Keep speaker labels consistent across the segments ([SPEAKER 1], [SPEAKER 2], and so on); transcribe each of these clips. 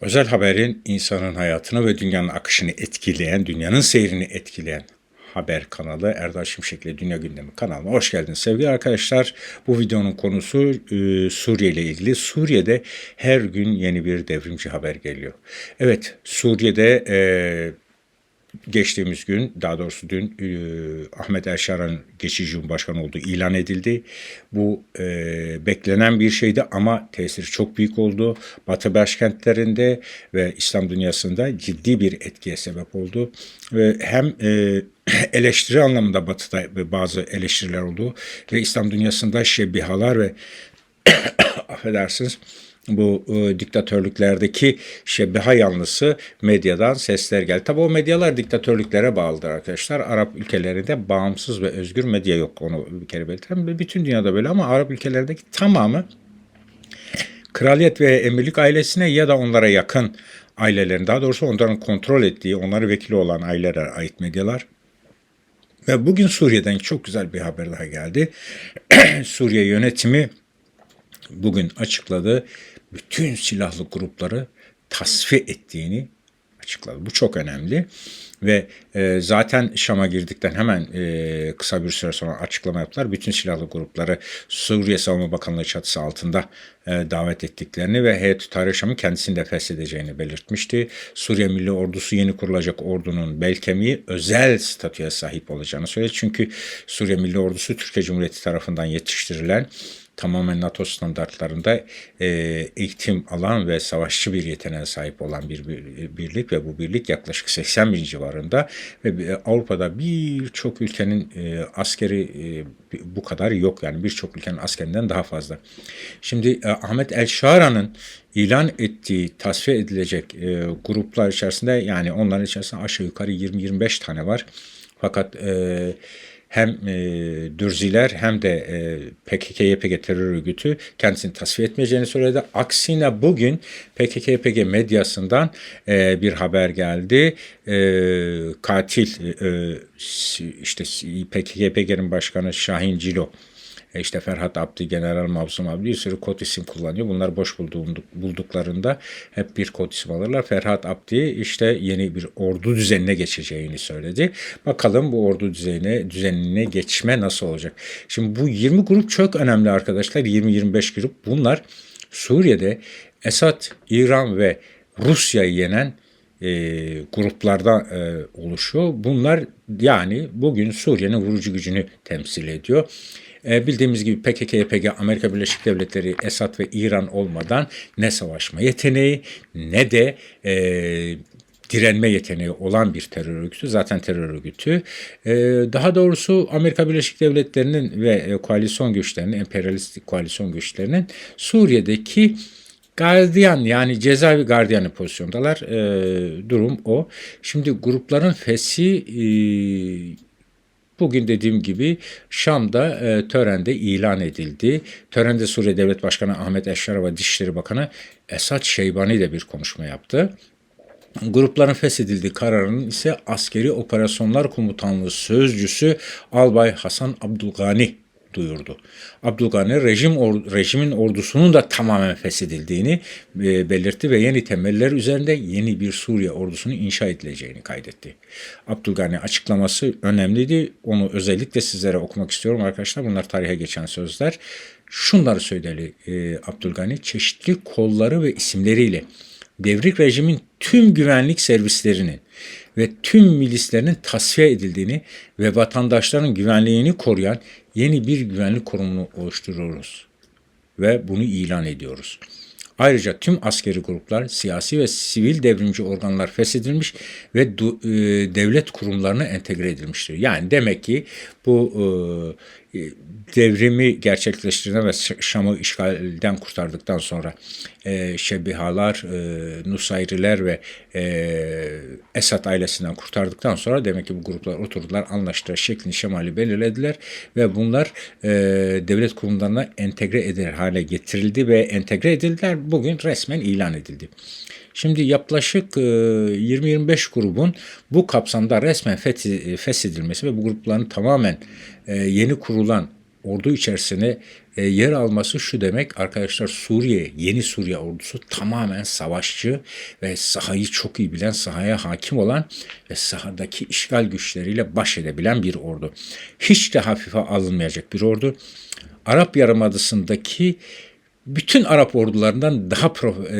[SPEAKER 1] Özel haberin insanın hayatını ve dünyanın akışını etkileyen, dünyanın seyrini etkileyen haber kanalı Erdal Şimşek'le Dünya Gündemi kanalına hoş geldiniz sevgili arkadaşlar. Bu videonun konusu e, Suriye ile ilgili. Suriye'de her gün yeni bir devrimci haber geliyor. Evet Suriye'de e, geçtiğimiz gün daha doğrusu dün e, Ahmet Elşaran geçici cumhurbaşkanı olduğu ilan edildi. Bu e, beklenen bir şeydi ama tesiri çok büyük oldu. Batı başkentlerinde ve İslam dünyasında ciddi bir etkiye sebep oldu. Ve hem e, eleştiri anlamında Batı'da bazı eleştiriler oldu ve İslam dünyasında şebihalar ve affedersiniz bu e, diktatörlüklerdeki şebiha yanlısı medyadan sesler geldi. Tabi o medyalar diktatörlüklere bağlıdır arkadaşlar. Arap ülkelerinde bağımsız ve özgür medya yok. Onu bir kere belirtelim. Bütün dünyada böyle ama Arap ülkelerindeki tamamı kraliyet ve emirlik ailesine ya da onlara yakın ailelerin daha doğrusu onların kontrol ettiği, onları vekili olan ailelere ait medyalar. Ve bugün Suriye'den çok güzel bir haber daha geldi. Suriye yönetimi bugün açıkladı. Bütün silahlı grupları tasfiye ettiğini açıkladı. Bu çok önemli ve e, zaten Şam'a girdikten hemen e, kısa bir süre sonra açıklama yaptılar. Bütün silahlı grupları Suriye Savunma Bakanlığı çatısı altında e, davet ettiklerini ve Heyet Tahrir Şam'ın kendisini de feshedeceğini belirtmişti. Suriye Milli Ordusu yeni kurulacak ordunun bel kemiği özel statüye sahip olacağını söyledi. Çünkü Suriye Milli Ordusu Türkiye Cumhuriyeti tarafından yetiştirilen tamamen NATO standartlarında e, eğitim alan ve savaşçı bir yeteneğe sahip olan bir, bir birlik ve bu birlik yaklaşık 80 bin civarında ve Avrupa'da birçok ülkenin e, askeri e, bu kadar yok yani birçok ülkenin askerinden daha fazla. Şimdi e, Ahmet El Şara'nın ilan ettiği tasfiye edilecek e, gruplar içerisinde yani onların içerisinde aşağı yukarı 20-25 tane var. Fakat e, hem e, Dürziler hem de e, PKK-YPG terör örgütü kendisini tasfiye etmeyeceğini söyledi. Aksine bugün PKK-YPG medyasından e, bir haber geldi. E, katil e, işte PKK-YPG'nin başkanı Şahin Cilo e işte Ferhat Abdi, General Mabzum Abdi bir sürü kod isim kullanıyor. Bunlar boş bulduklarında hep bir kod isim alırlar. Ferhat Abdi işte yeni bir ordu düzenine geçeceğini söyledi. Bakalım bu ordu düzenine, düzenine geçme nasıl olacak? Şimdi bu 20 grup çok önemli arkadaşlar. 20-25 grup. Bunlar Suriye'de Esad, İran ve Rusya'yı yenen e, gruplardan e, oluşuyor. Bunlar yani bugün Suriye'nin vurucu gücünü temsil ediyor. E, bildiğimiz gibi PKK, YPG, Amerika Birleşik Devletleri, Esad ve İran olmadan ne savaşma yeteneği ne de e, direnme yeteneği olan bir terör örgütü. Zaten terör örgütü. E, daha doğrusu Amerika Birleşik Devletleri'nin ve e, koalisyon güçlerinin, emperyalistik koalisyon güçlerinin Suriye'deki gardiyan yani cezaevi gardiyanı pozisyondalar. E, durum o. Şimdi grupların fesi e, Bugün dediğim gibi Şam'da e, törende ilan edildi. Törende Suriye Devlet Başkanı Ahmet Eşşar ve Dışişleri Bakanı Esat Şeybani de bir konuşma yaptı. Grupların feshedildiği kararının ise Askeri Operasyonlar Komutanlığı Sözcüsü Albay Hasan Abdülgani duyurdu. Abdülgani rejim or, rejimin ordusunun da tamamen feshedildiğini e, belirtti ve yeni temeller üzerinde yeni bir Suriye ordusunu inşa edileceğini kaydetti. Abdülgani açıklaması önemliydi. Onu özellikle sizlere okumak istiyorum arkadaşlar. Bunlar tarihe geçen sözler. Şunları söyledi e, Abdülgani çeşitli kolları ve isimleriyle devrik rejimin tüm güvenlik servislerinin ve tüm milislerinin tasfiye edildiğini ve vatandaşların güvenliğini koruyan yeni bir güvenlik kurumunu oluşturuyoruz ve bunu ilan ediyoruz. Ayrıca tüm askeri gruplar, siyasi ve sivil devrimci organlar feshedilmiş ve e, devlet kurumlarına entegre edilmiştir. Yani demek ki bu e, devrimi gerçekleştiren ve Şam'ı işgalden kurtardıktan sonra e, Şebihalar, e, Nusayriler ve e, Esad ailesinden kurtardıktan sonra demek ki bu gruplar oturdular, anlaştılar, şeklini şemali belirlediler ve bunlar e, devlet kurumlarına entegre edilir hale getirildi ve entegre edildiler. Bugün resmen ilan edildi. Şimdi yaklaşık 20-25 e, grubun bu kapsamda resmen feshedilmesi ve bu grupların tamamen e, yeni kurulan ordu içerisine e, yer alması şu demek arkadaşlar Suriye, yeni Suriye ordusu tamamen savaşçı ve sahayı çok iyi bilen, sahaya hakim olan ve sahadaki işgal güçleriyle baş edebilen bir ordu. Hiç de hafife alınmayacak bir ordu. Arap Yarımadası'ndaki bütün Arap ordularından daha pro, e,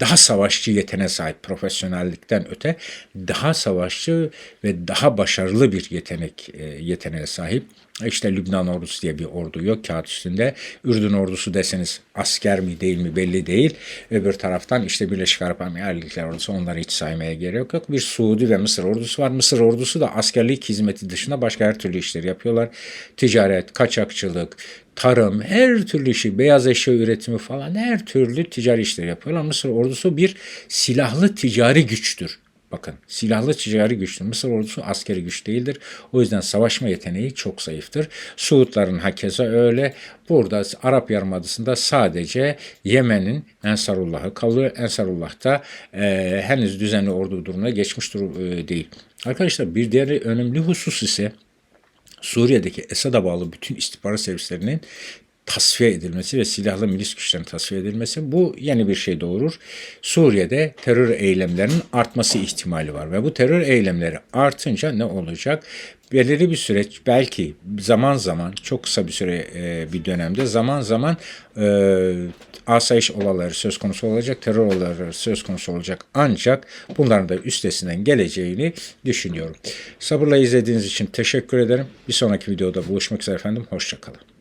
[SPEAKER 1] daha savaşçı yeteneğe sahip profesyonellikten öte daha savaşçı ve daha başarılı bir yetenek e, yeteneğe sahip. İşte Lübnan ordusu diye bir ordu yok kağıt üstünde. Ürdün ordusu deseniz asker mi değil mi belli değil. Öbür taraftan işte Birleşik Arap Emirlikleri ordusu onları hiç saymaya gerek yok. Bir Suudi ve Mısır ordusu var. Mısır ordusu da askerlik hizmeti dışında başka her türlü işleri yapıyorlar. Ticaret, kaçakçılık, tarım, her türlü işi, beyaz eşya üretimi falan her türlü ticari işleri yapıyorlar. Mısır ordusu bir silahlı ticari güçtür. Bakın silahlı ticari güçtür. Mısır ordusu askeri güç değildir. O yüzden savaşma yeteneği çok zayıftır. Suudların hakeza öyle. Burada Arap Yarımadası'nda sadece Yemen'in Ensarullah'ı kalıyor. Ensarullah da e, henüz düzenli ordu durumuna geçmiş durum e, değil. Arkadaşlar bir diğer önemli husus ise Suriye'deki Esad'a bağlı bütün istihbarat servislerinin tasfiye edilmesi ve silahlı milis güçlerin tasfiye edilmesi bu yeni bir şey doğurur. Suriye'de terör eylemlerinin artması ihtimali var ve bu terör eylemleri artınca ne olacak? Belirli bir süreç belki zaman zaman çok kısa bir süre e, bir dönemde zaman zaman e, asayiş olayları söz konusu olacak, terör olayları söz konusu olacak. Ancak bunların da üstesinden geleceğini düşünüyorum. Sabırla izlediğiniz için teşekkür ederim. Bir sonraki videoda buluşmak üzere efendim. Hoşçakalın.